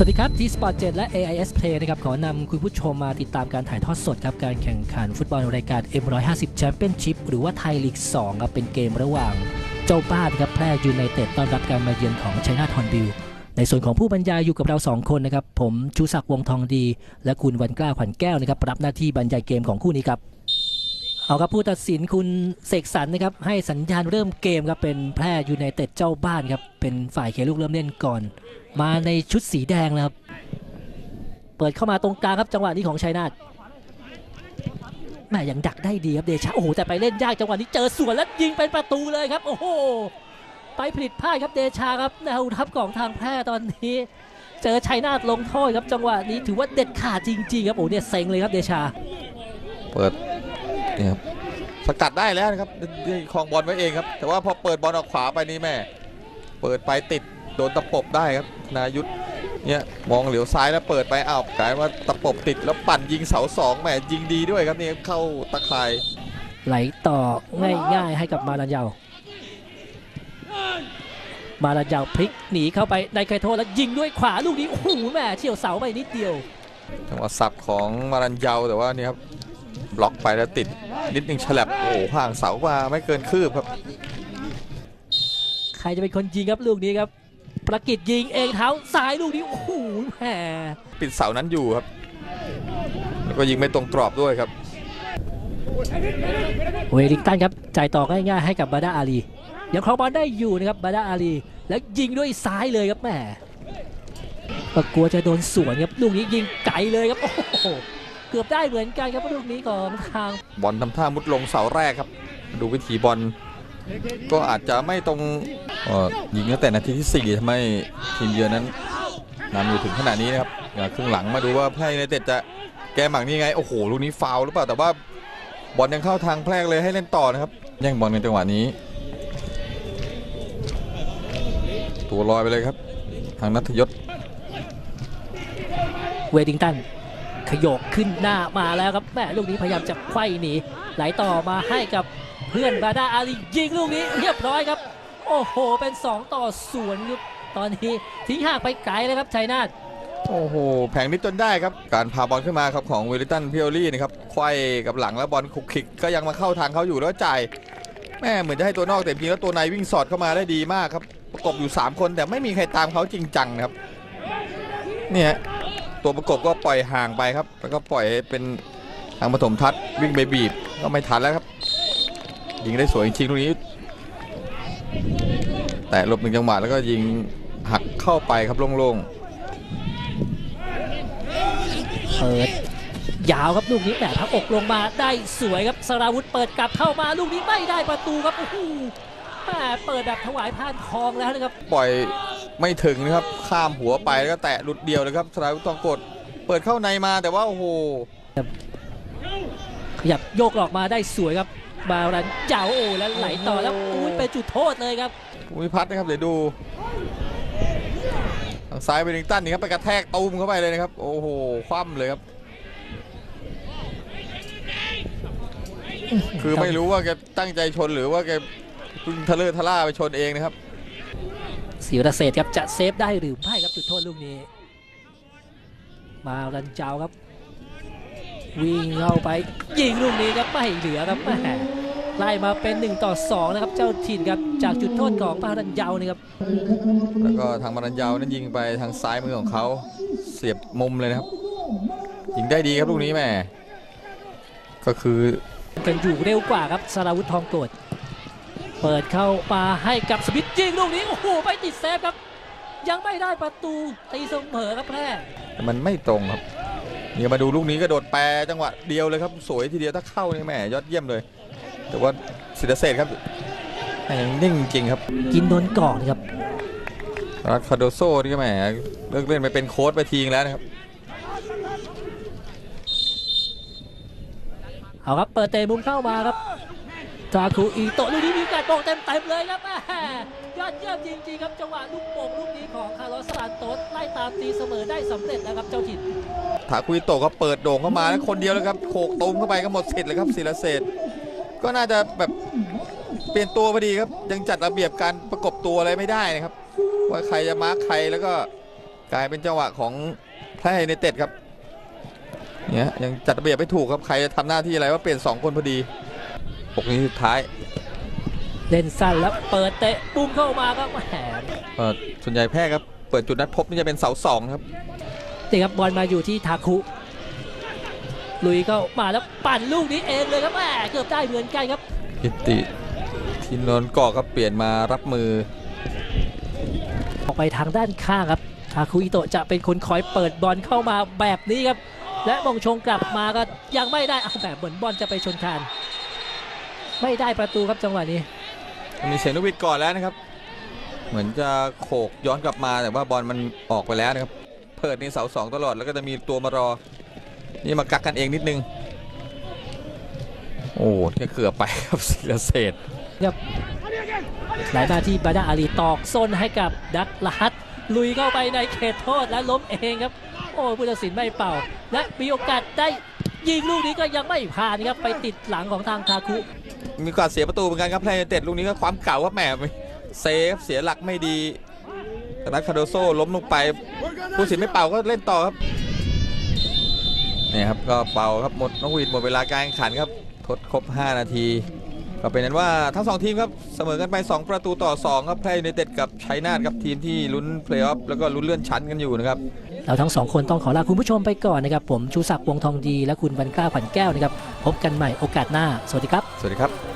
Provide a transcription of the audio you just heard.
สวัสดีครับที่สปอร์ต7และ AIS Play นะครับขอนำคุณผู้ชมมาติดตามการถ่ายทอดสดครับการแข่งขันฟุตบอลรายการ M150 Championship หรือว่าไทยลีก2ครับเป็นเกมระหว่าง เจ้าบ้านครับแพร่ยูไนเต็ดต้อนรับการมาเยือนของชัยนาทฮอนบิลในส่วนของผู้บรรยายอยู่กับเรา 2 คนนะครับ ผมชูศักดิ์วงทองดี และคุณวันกล้าขวัญแก้วนะครับรับหน้าที่บรรยายเกมของคู่นี้ครับ เอาครับผู้ตัดสินคุณเสกสรรนะครับให้สัญญาณเริ่มเกมครับเป็นแพร่ยูไนเต็ดเจ้าบ้านครับเป็นฝ่ายเขลูกเริ่มเล่นก่อน มาในชุดสีแดงนะครับ เปิดเข้ามาตรงกลางครับจังหวะนี้ของชัยนาทแม่ยังดักได้ดีครับเดชาโอ้โหแต่ไปเล่นยากจังหวะนี้เจอสวนแล้วยิงเป็นประตูเลยครับ โอ้โหไปผลิตพลาดครับเดชาครับแนวทัพของทางแพร่ตอนนี้ เจอชัยนาทลงโทษครับจังหวะนี้ถือว่าเด็ดขาดจริงๆครับโอ้เนี่ยเซ็งเลยครับเดชา เปิด นี่ยครับสกัดได้แล้วนะครับได้คลองบอลไว้เองครับ แต่ว่าพอเปิดบอลออกขวาไปนี่แม่ เปิดไปติดโดนตะปบได้ครับนายุทธเนี่ยมองเหลียวซ้ายแล้วเปิดไปอ้าวกลายว่าตะปบติดแล้วปั่นยิงเสาสองแหมยิงดีด้วยครับนี่เข้าตะข่ายไหลต่อง่ายๆให้กับมาลันยาวมาลันยาวพลิกหนีเข้าไปในไคโทษแล้วยิงด้วยขวาลูกนี้โอ้โหแม่เฉียวเสาไปนิดเดียวจังหวะสับของมารันเยาแต่ว่านี่ครับบ ล็อกไปแล้วติดนิดนึงฉลับโอ้โหห่างเสามาไม่เกินคืบครับ ใครจะเป็นคนยิงครับลูกนี้ครับประกิตยิงเองเท้าซ้ายลูกนี้โอ้โหแหมปิดเสานั้นอยู่ครับ แล้วก็ยิงไม่ตรงกรอบด้วยครับเวลิงตันครับจ่ายต่อง่ายๆให้กับบาดาอาลียังครองบอลได้อยู่นะครับบาดาอาลี แล้วยิงด้วยซ้ายเลยครับแหมก็กลัวจะโดนสวนครับลูกนี้ยิงไกลเลยครับโอ้โห เกือบได้เหมือนกันครับลูกนี้ของทางบอลทำท่ามุดลงเสาแรกครับ ดูวิถีบอลก็อาจจะไม่ตรงเอ่อยิงตั้งแต่นาทีที่4ทำให้ทีมเยือนนั้นนำอยู่ถึงขนาดนี้นะครับอ่าครึ่งหลังมาดูว่าแพร่ยูไนเต็ดจะแก้หมักนี่ไงโอ้โหลูกนี้ฟาวล์หรือเปล่าแต่ว่าบอลยังเข้าทางแพร่เลยให้เล่นต่อนะครับแย่งบอลในจังหวะนี้ ตัวลอยไปเลยครับ ทางนัทยศเวดิงตัน ขยกขึ้นหน้ามาแล้วครับแม่ลูกนี้พยายามจะไขว้หนีไหลต่อมาให้กับเพื่อนบาดาอาลียิงลูกนี้เรียบร้อยครับ โอ้โห เป็น 2 ต่อศูนย์ครับตอนนี้ทิ้งห่างไปไกลเลยครับชัยนาทโอ้โห แผงนิดจนได้ครับ การพาบอลขึ้นมาครับของเวลิตันพิโอลี่นะครับไขว้กับหลังแล้วบอลคุกคิกก็ยังมาเข้าทางเขาอยู่แล้วจ่ายแม่เหมือนจะให้ตัวนอกแต่จริงแล้วตัวในวิ่งสอดเข้ามาได้ดีมากครับ ประกบอยู่ 3 คนแต่ไม่มีใครตามเขาจริงจังนะครับ เนี่ย ตัวประกบก็ปล่อยห่างไปครับ แล้วก็ปล่อยให้เป็นทางปฐมทัศน์วิ่งไปบีบก็ไม่ทันแล้วครับ ยิงได้สวยจริงๆตรงนี้ แต่หลบหนึ่งจังหวะแล้วก็ยิงหักเข้าไปครับโล่งๆเปิดยาวครับลูกนี้แต่พักอกลงมาได้สวยครับสราวุธเปิดกลับเข้ามาลูกนี้ไม่ได้ประตูครับโอ้โหแม่เปิดแบบถวายพานทองแล้วนะครับ ปล่อย ไม่ถึงนะครับ ข้ามหัวไปแล้วก็แตะหลุดเดียวเลยครับสลาวุธทองกด เปิดเข้าในมาแต่ว่าโอ้โหขยับโยกออกมาได้สวยครับบารันเจ้าโอ้แล้วไหลต่อแล้วอุ้ยเป็นจุดโทษเลยครับภูมิพัฒน์นะครับเดี๋ยวดูทางซ้ายเวลลิงตันนี่ครับไปกระแทกตูมเข้าไปเลยนะครับ โอ้โหคว่ำเลยครับ คือไม่รู้ว่าแกตั้งใจชนหรือว่าแกเพึ่งทะเลอร์ทะล่าไปชนเองนะครับ ศิรเศรษฐ์ครับจะเซฟได้หรือไม่ครับจุดโทษลูกนี้ มารันเจ้าครับ วิ่งเข้าไปยิงลูกนี้ครับไม่เหลือครับแม่ไล่มาเป็น 1 ต่อ 2 นะครับ เจ้าถิ่นครับจากจุดโทษของปารันเยานะครับแล้วก็ทางมารันยาวนั้นยิงไปทางซ้ายมือของเขาเสียบมุมเลยนะครับยิงได้ดีครับลูกนี้แหม่ก็คือกันอยู่เร็วกว่าครับสราวุธทองโกรด เปิดเข้ามาให้กับสมิธยิงลูกนี้โอ้โหไปติดเซฟครับ ยังไม่ได้ประตูตีเสมอครับแพร่แต่มันไม่ตรงครับเนี่ยมาดูลูกนี้กระโดดแปรจังหวะเดียวเลยครับ สวยทีเดียวถ้าเข้านี่แหม่ยอดเยี่ยมเลย แต่ว่าศิลเศษครับยังนิ่งจริงครับ กินโดนก่อนครับรักคาโดโซนี่ก็แหมเลิกเล่นไปเป็นโค้ชไปทีงแล้วนะครับเอาครับเปิดเตะมุมเข้ามาครับ จาคูอีโตะลูกนี้มีการโป่งเต็มๆเลยครับแม่ยอดเยี่ยมจริงๆครับจังหวะลูกโป่งลูกนี้ของคาร์ลอสซานโตสไล่ตามตีเสมอได้สำเร็จนะครับเจ้าถิ่นถาคุยโตะเขาเปิดโด่งเข้ามาแล้วคนเดียวเลยครับโขกตูมเข้าไปก็หมดสิทธิ์เลยครับศิลเศษก็น่าจะแบบเปลี่ยนตัวพอดีครับ ยังจัดระเบียบการประกบตัวอะไรไม่ได้นะครับ ว่าใครจะมาร์คใครแล้วก็กลายเป็นจังหวะของแพร่ในเต็ดครับเนี่ยยังจัดระเบียบไม่ถูกครับใครจะทำหน้าที่อะไรว่าเปลี่ยนสองคนพอดี ปกนี้สุดท้าย เล่นสั้นแล้วเปิดเตะปุ้มเข้ามาครับแหมเอ่อส่วนใหญ่แพร่ครับ เปิดจุดนัดพบนี่จะเป็นเสาสองครับนี่ครับบอลมาอยู่ที่ทาคุลุยเข้ามาแล้วปั่นลูกนี้เองเลยครับแหมเกือบได้เหมือนกันครับกิติทินนท์กอครับเปลี่ยนมารับมือ ออกไปทางด้านข้างครับทาคุอิโตะจะเป็นคนคอยเปิดบอลเข้ามาแบบนี้ครับ และมงชงกลับมาก็ยังไม่ได้เอาแบบเหมือนบอลจะไปชนคาน ไม่ได้ประตูครับจังหวะนี้มีเสียงนกหวิดก่อนแล้วนะครับ เหมือนจะโขกย้อนกลับมาแต่ว่าบอลมันออกไปแล้วนะครับเพิดนี่เสาสองตลอดแล้วก็จะมีตัวมารอ นี่มากักกันเองนิดนึง โอ้เนี่ยเกือบไปครับศิลเศษครับไหลมาที่บาดาอาลีตอกส้นให้กับดักลาฮัตลุยเข้าไปในเขตโทษและล้มเองครับ โอ้ผู้ตัดสินไม่เป่า และมีโอกาสได้ยิงลูกนี้ก็ยังไม่ผ่านครับไปติดหลังของทางทาคุ มีโอกาสเสียประตูเหมือนกันครับแพลนเต็ดลูกนี้ก็ความเก่าครับแหมเซฟเสียหลักไม่ดีธนัทคาโดโซล้มลงไปผู้สินไม่เป่าก็เล่นต่อครับนี่ครับก็เป่าครับหมดนกหวีดหมดเวลาการแข่งขันครับทดครบ 5 นาที ก็เป็นนั้นว่าทั้งสองทีมครับเสมอกันไป 2 ประตูต่อ 2 ครับแพร่ยูไนเต็ดกับชัยนาทครับทีมที่ลุ้นเพลย์ออฟแล้วก็ลุ้นเลื่อนชั้นกันอยู่นะครับเราทั้งสองคนต้องขอลาคุณผู้ชมไปก่อนนะครับ ผมชูศักดิ์วงศ์ทองดีและคุณวันกล้าขวัญแก้วนะครับพบกันใหม่โอกาสหน้า สวัสดีครับ สวัสดีครับ